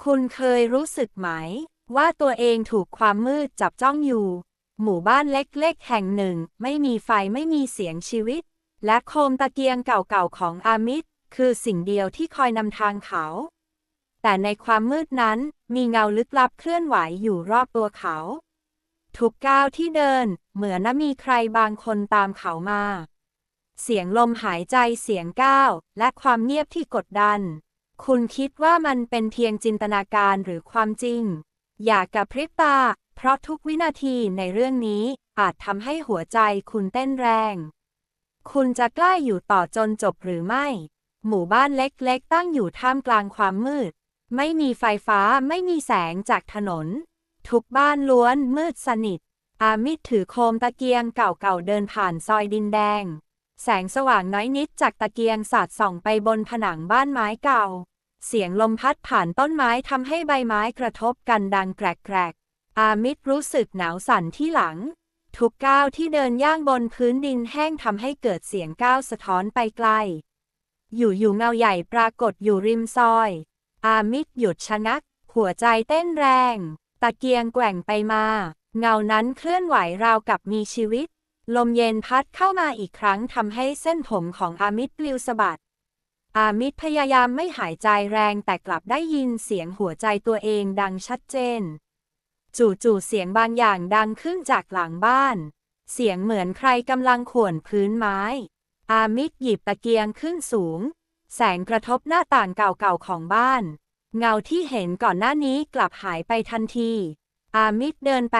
คุณเคยรู้สึกไหม ว่าตัวเองถูกความมืดจับจ้องอยู่ หมู่บ้านเล็กๆ แห่งหนึ่ง ไม่มีไฟไม่มีเสียงชีวิต และโคมตะเกียงเก่าๆของอามิดคือสิ่งเดียวที่คอยนำทางเขา แต่ในความมืดนั้นมีเงาลึกลับเคลื่อนไหวอยู่รอบตัวเขา ทุกก้าวที่เดิน เหมือนน่ะมีใครบางคนตามเขามา เสียงลมหายใจเสียงก้าวและความเงียบที่กดดัน คุณคิดว่ามันเป็นเพียงจินตนาการหรือความจริง อย่ากระพริบตา เพราะทุกวินาทีในเรื่องนี้อาจทำให้หัวใจคุณเต้นแรง คุณจะกล้าอยู่ต่อจนจบหรือไม่ หมู่บ้านเล็กๆ ตั้งอยู่ท่ามกลางความมืด ไม่มีไฟฟ้าไม่มีแสงจากถนน ทุกบ้านล้วนมืดสนิท อามิดถือโคมตะเกียงเก่าๆเดินผ่านซอยดินแดงแสงสว่างน้อยนิดจากตะเกียงสาดส่องไปบนผนังบ้านไม้เก่า เสียงลมพัดผ่านต้นไม้ทำให้ใบไม้กระทบกันดังแกรกๆ อามิดรู้สึกหนาวสั่นที่หลัง ทุกก้าวที่เดินย่างบนพื้นดินแห้งทำให้เกิดเสียงก้าวสะท้อนไปไกล อยู่ๆเงาใหญ่ปรากฏอยู่ริมซอย อามิดหยุดชะงัก หัวใจเต้นแรง ตะเกียงแกว่งไปมา เงานั้นเคลื่อนไหวราวกับมีชีวิต ลมเย็นพัดเข้ามาอีกครั้งทำให้เส้นผมของอามิดปลิวสะบัด อามิดพยายามไม่หายใจแรงแต่กลับได้ยินเสียงหัวใจตัวเองดังชัดเจน จู่ๆเสียงบางอย่างดังขึ้นจากหลังบ้าน เสียงเหมือนใครกำลังข่วนพื้นไม้ อามิดหยิบตะเกียงขึ้นสูง แสงกระทบหน้าต่างเก่าๆของบ้าน เงาที่เห็นก่อนหน้านี้กลับหายไปทันที อามิดเดินไป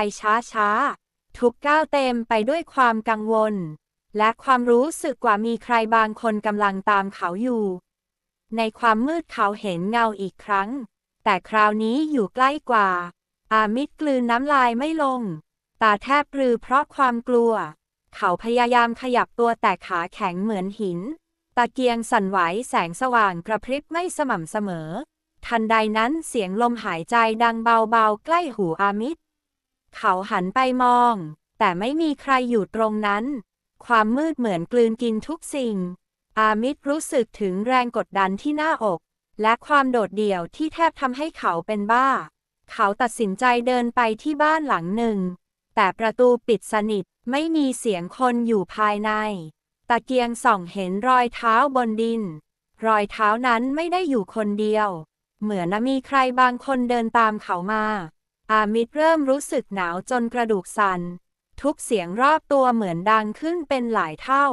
ช้าๆทุกก้าวเต็มไปด้วยความกังวล และความรู้สึกกว่ามีใครบางคนกำลังตามเขาอยู่ ในความมืดเขาเห็นเงาอีกครั้ง แต่คราวนี้อยู่ใกล้กว่า อามิดกลืนน้ำลายไม่ลง ตาแทบปรือเพราะความกลัว เขาพยายามขยับตัวแต่ขาแข็งเหมือนหิน ตะเกียงสั่นไหวแสงสว่างกระพริบไม่สม่ำเสมอ ทันใดนั้นเสียงลมหายใจดังเบาๆใกล้หูอามิดเขาหันไปมอง แต่ไม่มีใครอยู่ตรงนั้น ความมืดเหมือนกลืนกินทุกสิ่ง อามิดรู้สึกถึงแรงกดดันที่หน้าอก และความโดดเดี่ยวที่แทบทำให้เขาเป็นบ้า เขาตัดสินใจเดินไปที่บ้านหลังหนึ่ง แต่ประตูปิดสนิทไม่มีเสียงคนอยู่ภายใน ตะเกียงส่องเห็นรอยเท้าบนดิน รอยเท้านั้นไม่ได้อยู่คนเดียว เหมือนมีใครบางคนเดินตามเขามา อามิดเริ่มรู้สึกหนาวจนกระดูกสั่น ทุกเสียงรอบตัวเหมือนดังขึ้นเป็นหลายเท่า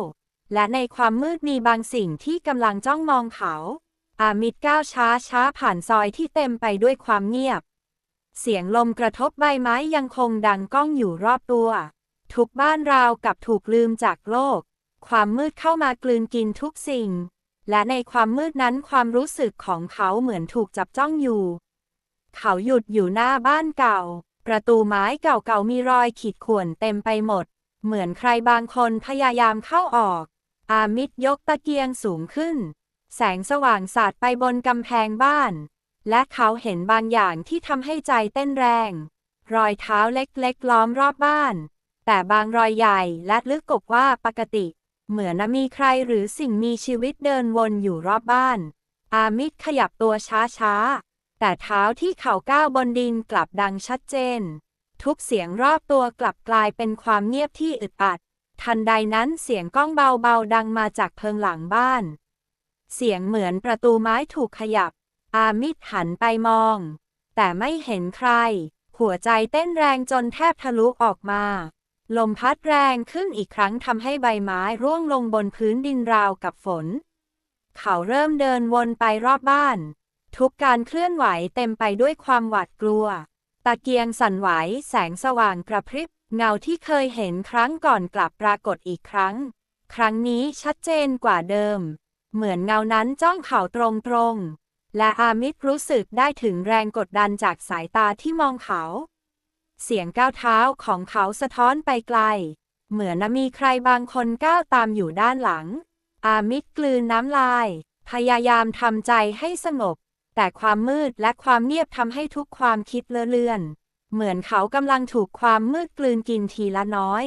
และในความมืดมีบางสิ่งที่กำลังจ้องมองเขา อามิดก้าวช้าช้าผ่านซอยที่เต็มไปด้วยความเงียบ เสียงลมกระทบใบไม้ยังคงดังก้องอยู่รอบตัว ทุกบ้านราวกับถูกลืมจากโลก ความมืดเข้ามากลืนกินทุกสิ่ง และในความมืดนั้นความรู้สึกของเขาเหมือนถูกจับจ้องอยู่ เขาหยุดอยู่หน้าบ้านเก่า ประตูไม้เก่าๆมีรอยขีดข่วนเต็มไปหมด เหมือนใครบางคนพยายามเข้าออก อามิดยกตะเกียงสูงขึ้น แสงสว่างสาดไปบนกำแพงบ้าน และเขาเห็นบางอย่างที่ทำให้ใจเต้นแรง รอยเท้าเล็กๆล้อมรอบบ้าน แต่บางรอยใหญ่และลึกกบว่าปกติ เหมือนมีใครหรือสิ่งมีชีวิตเดินวนอยู่รอบบ้าน อามิดขยับตัวช้าๆ แต่เท้าที่เข่าก้าวบนดินกลับดังชัดเจน ทุกเสียงรอบตัวกลับกลายเป็นความเงียบที่อึดอัด ทันใดนั้นเสียงก้องเบาๆดังมาจากเพิงหลังบ้าน เสียงเหมือนประตูไม้ถูกขยับ อามิดหันไปมอง แต่ไม่เห็นใคร หัวใจเต้นแรงจนแทบทะลุออกมา ลมพัดแรงขึ้นอีกครั้งทำให้ใบไม้ร่วงลงบนพื้นดินราวกับฝน เขาเริ่มเดินวนไปรอบบ้าน ทุกการเคลื่อนไหวเต็มไปด้วยความหวาดกลัว ตะเกียงสั่นไหวแสงสว่างกระพริบ เงาที่เคยเห็นครั้งก่อนกลับปรากฏอีกครั้ง ครั้งนี้ชัดเจนกว่าเดิม เหมือนเงานั้นจ้องเขาตรงๆ และอามิดรู้สึกได้ถึงแรงกดดันจากสายตาที่มองเขา เสียงก้าวเท้าของเขาสะท้อนไปไกล เหมือนมีใครบางคนก้าวตามอยู่ด้านหลัง อามิดกลืนน้ำลาย พยายามทำใจให้สงบ แต่ความมืดและความเงียบทำให้ทุกความคิดเลอะเลือน เหมือนเขากำลังถูกความมืดกลืนกินทีละน้อย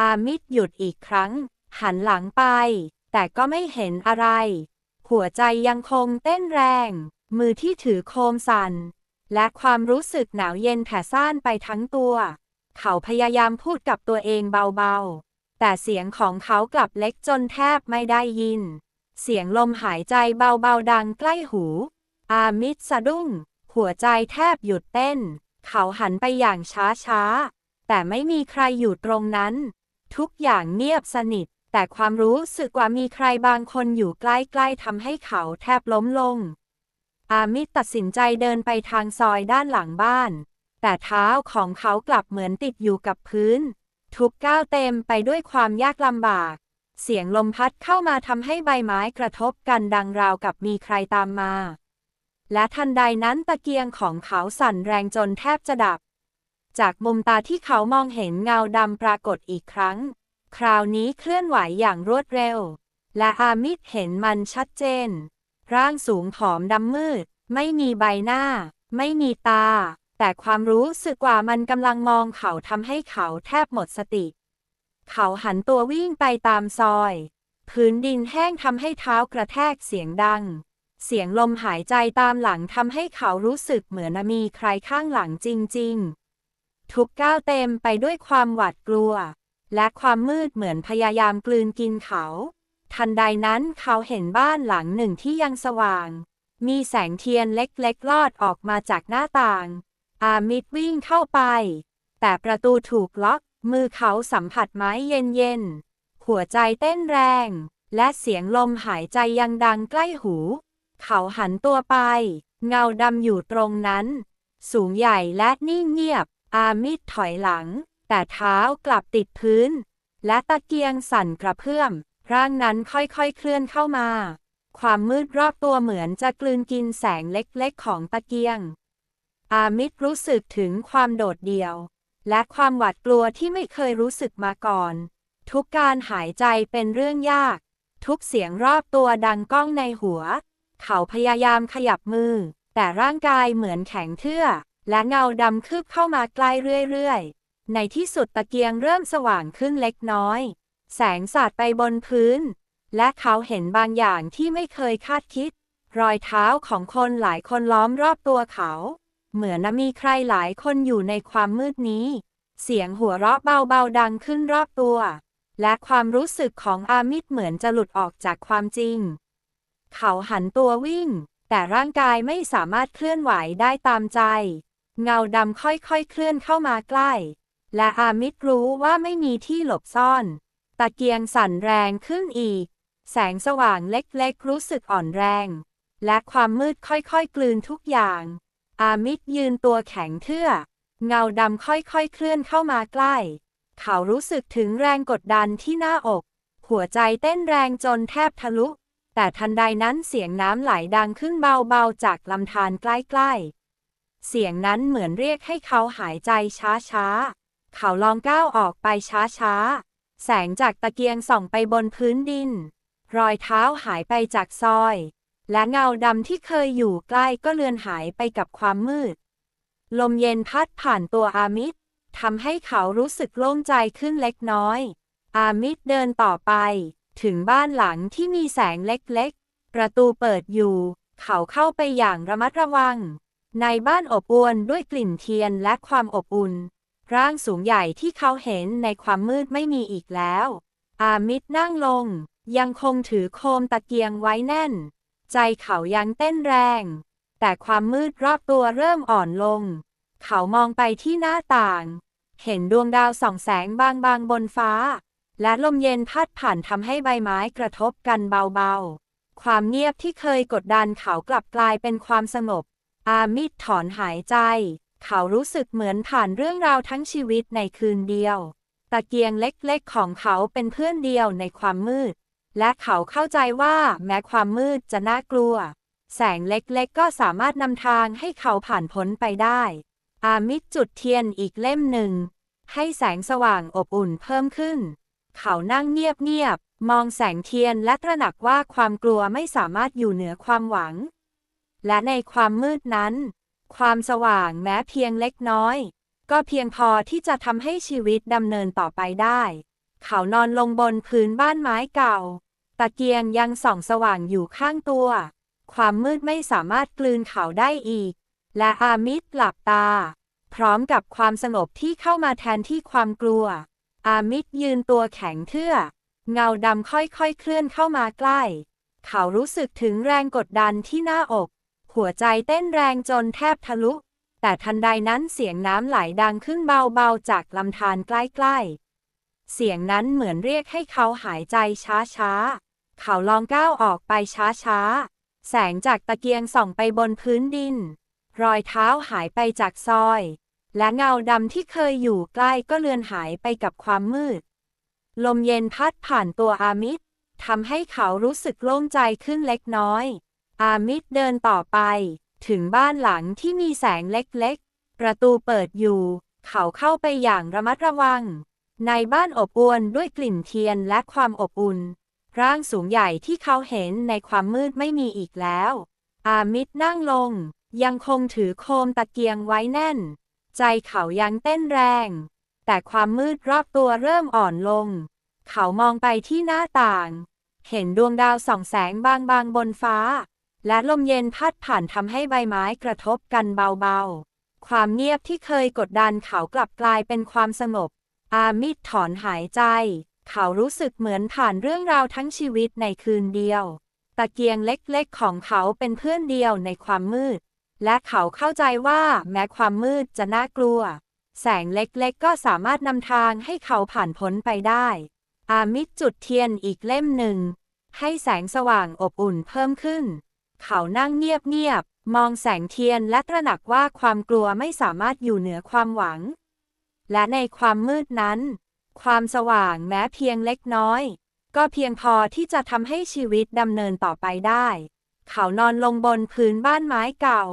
อามิดหยุดอีกครั้ง หันหลังไป แต่ก็ไม่เห็นอะไร หัวใจยังคงเต้นแรง มือที่ถือโคมสัน่น และความรู้สึกหนาวเย็นแผ่ซ่านไปทั้งตัว เขาพยายามพูดกับตัวเองเบาๆ แต่เสียงของเขากลับเล็กจนแทบไม่ได้ยิน เสียงลมหายใจเบาๆดังใกล้หู อามิดสะดุ้ง หัวใจแทบหยุดเต้น เขาหันไปอย่างช้าๆ แต่ไม่มีใครอยู่ตรงนั้น ทุกอย่างเงียบสนิท แต่ความรู้สึกว่ามีใครบางคนอยู่ใกล้ๆทำให้เขาแทบล้มลง อามิดตัดสินใจเดินไปทางซอยด้านหลังบ้าน แต่เท้าของเขากลับเหมือนติดอยู่กับพื้น ทุกก้าวเต็มไปด้วยความยากลำบากเสียงลมพัดเข้ามาทำให้ใบไม้กระทบกันดังราวกับมีใครตามมา และทันใดนั้นตะเกียงของเขาสั่นแรงจนแทบจะดับ จากมุมตาที่เขามองเห็นเงาดำปรากฏอีกครั้ง คราวนี้เคลื่อนไหวอย่างรวดเร็ว และอามิดเห็นมันชัดเจน ร่างสูงผอมดำมืด ไม่มีใบหน้า ไม่มีตา แต่ความรู้สึกว่ามันกำลังมองเขาทำให้เขาแทบหมดสติ เขาหันตัววิ่งไปตามซอย พื้นดินแห้งทำให้เท้ากระแทกเสียงดัง เสียงลมหายใจตามหลังทำให้เขารู้สึกเหมือนมีใครข้างหลังจริง ๆ ทุกก้าวเต็มไปด้วยความหวาดกลัว และความมืดเหมือนพยายามกลืนกินเขา ทันใดนั้นเขาเห็นบ้านหลังหนึ่งที่ยังสว่าง มีแสงเทียนเล็กๆลอดออกมาจากหน้าต่าง อามิดวิ่งเข้าไป แต่ประตูถูกล็อก มือเขาสัมผัสไม้เย็นๆหัวใจเต้นแรง และเสียงลมหายใจยังดังใกล้หู เขาหันตัวไป เงาดำอยู่ตรงนั้น สูงใหญ่และนิ่งเงียบ อามิดถอยหลัง แต่เท้ากลับติดพื้น และตะเกียงสั่นกระเพื่อม ร่างนั้นค่อยๆเคลื่อนเข้ามา ความมืดรอบตัวเหมือนจะกลืนกินแสงเล็กๆของตะเกียง อามิดรู้สึกถึงความโดดเดี่ยว และความหวาดกลัวที่ไม่เคยรู้สึกมาก่อน ทุกการหายใจเป็นเรื่องยาก ทุกเสียงรอบตัวดังก้องในหัว เขาพยายามขยับมือ แต่ร่างกายเหมือนแข็งเทื่อ และเงาดำคืบเข้ามาใกล้เรื่อยๆ ในที่สุดตะเกียงเริ่มสว่างขึ้นเล็กน้อย แสงสาดไปบนพื้น และเขาเห็นบางอย่างที่ไม่เคยคาดคิด รอยเท้าของคนหลายคนล้อมรอบตัวเขา เหมือนมีใครหลายคนอยู่ในความมืดนี้ เสียงหัวเราะเบาๆดังขึ้นรอบตัว และความรู้สึกของอามิดเหมือนจะหลุดออกจากความจริง เขาหันตัววิ่ง แต่ร่างกายไม่สามารถเคลื่อนไหวได้ตามใจ เงาดำค่อยๆเคลื่อนเข้ามาใกล้ และอามิดรู้ว่าไม่มีที่หลบซ่อน ตะเกียงสั่นแรงขึ้นอีก แสงสว่างเล็กๆรู้สึกอ่อนแรง และความมืดค่อยๆกลืนทุกอย่าง อามิดยืนตัวแข็งเทื่อ เงาดำค่อยๆเคลื่อนเข้ามาใกล้ เขารู้สึกถึงแรงกดดันที่หน้าอก หัวใจเต้นแรงจนแทบทะลุ แต่ทันใดนั้นเสียงน้ำไหลดังขึ้นเบาๆจากลำธารใกล้ๆ เสียงนั้นเหมือนเรียกให้เขาหายใจช้าๆ เขาลองก้าวออกไปช้าๆ แสงจากตะเกียงส่องไปบนพื้นดิน รอยเท้าหายไปจากซอย และเงาดำที่เคยอยู่ใกล้ก็เลือนหายไปกับความมืด ลมเย็นพัดผ่านตัวอามิดทำให้เขารู้สึกโล่งใจขึ้นเล็กน้อย อามิดเดินต่อไป ถึงบ้านหลังที่มีแสงเล็กๆ ประตูเปิดอยู่ เขาเข้าไปอย่างระมัดระวัง ในบ้านอบอวลด้วยกลิ่นเทียนและความอบอุ่น ร่างสูงใหญ่ที่เขาเห็นในความมืดไม่มีอีกแล้ว อามิดนั่งลง ยังคงถือโคมตะเกียงไว้แน่น ใจเขายังเต้นแรง แต่ความมืดรอบตัวเริ่มอ่อนลง เขามองไปที่หน้าต่าง เห็นดวงดาวส่องแสงบางๆบนฟ้า และลมเย็นพัดผ่านทำให้ใบไม้กระทบกันเบาๆ ความเงียบที่เคยกดดันเขากลับกลายเป็นความสงบ อามิดถอนหายใจ เขารู้สึกเหมือนผ่านเรื่องราวทั้งชีวิตในคืนเดียว ตะเกียงเล็กๆของเขาเป็นเพื่อนเดียวในความมืด และเขาเข้าใจว่าแม้ความมืดจะน่ากลัว แสงเล็กๆก็สามารถนำทางให้เขาผ่านพ้นไปได้ อามิดจุดเทียนอีกเล่มหนึ่ง ให้แสงสว่างอบอุ่นเพิ่มขึ้น เขานั่งเงียบๆ มองแสงเทียนและตระหนักว่าความกลัวไม่สามารถอยู่เหนือความหวัง และในความมืดนั้น ความสว่างแม้เพียงเล็กน้อย ก็เพียงพอที่จะทำให้ชีวิตดำเนินต่อไปได้ เขานอนลงบนพื้นบ้านไม้เก่า ตะเกียงยังส่องสว่างอยู่ข้างตัว ความมืดไม่สามารถกลืนเขาได้อีก และอามิดหลับตา พร้อมกับความสงบที่เข้ามาแทนที่ความกลัว อามิดยืนตัวแข็งเทื่อ เงาดำค่อยๆเคลื่อนเข้ามาใกล้ เขารู้สึกถึงแรงกดดันที่หน้าอก หัวใจเต้นแรงจนแทบทะลุ แต่ทันใดนั้นเสียงน้ำไหลดังขึ้นเบาๆจากลำธารใกล้ๆ เสียงนั้นเหมือนเรียกให้เขาหายใจช้าๆ เขาลองก้าวออกไปช้าๆ แสงจากตะเกียงส่องไปบนพื้นดิน รอยเท้าหายไปจากซอย และเงาดำที่เคยอยู่ใกล้ก็เลือนหายไปกับความมืด ลมเย็นพัดผ่านตัวอามิดทำให้เขารู้สึกโล่งใจขึ้นเล็กน้อย อามิดเดินต่อไป ถึงบ้านหลังที่มีแสงเล็กๆ ประตูเปิดอยู่ เขาเข้าไปอย่างระมัดระวัง ในบ้านอบอวลด้วยกลิ่นเทียนและความอบอุ่น ร่างสูงใหญ่ที่เขาเห็นในความมืดไม่มีอีกแล้ว อามิดนั่งลง ยังคงถือโคมตะเกียงไว้แน่น ใจเขายังเต้นแรง แต่ความมืดรอบตัวเริ่มอ่อนลง เขามองไปที่หน้าต่าง เห็นดวงดาวส่องแสงบางๆบนฟ้า และลมเย็นพัดผ่านทำให้ใบไม้กระทบกันเบาๆ ความเงียบที่เคยกดดันเขากลับกลายเป็นความสงบ อามิดถอนหายใจ เขารู้สึกเหมือนผ่านเรื่องราวทั้งชีวิตในคืนเดียว ตะเกียงเล็กๆของเขาเป็นเพื่อนเดียวในความมืด และเขาเข้าใจว่าแม้ความมืดจะน่ากลัว แสงเล็กๆ ก็สามารถนำทางให้เขาผ่านพ้นไปได้ อามิดจุดเทียนอีกเล่มหนึ่ง ให้แสงสว่างอบอุ่นเพิ่มขึ้น เขานั่งเงียบๆ มองแสงเทียนและตระหนักว่าความกลัวไม่สามารถอยู่เหนือความหวัง และในความมืดนั้น ความสว่างแม้เพียงเล็กน้อย ก็เพียงพอที่จะทำให้ชีวิตดำเนินต่อไปได้ เขานอนลงบนพื้นบ้านไม้เก่า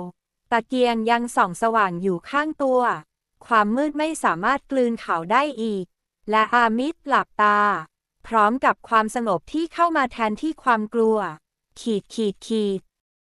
ตะเกียงยังส่องสว่างอยู่ข้างตัว ความมืดไม่สามารถกลืนเขาได้อีก และอามิดหลับตา พร้อมกับความสงบที่เข้ามาแทนที่ความกลัว ขีดขีดขีด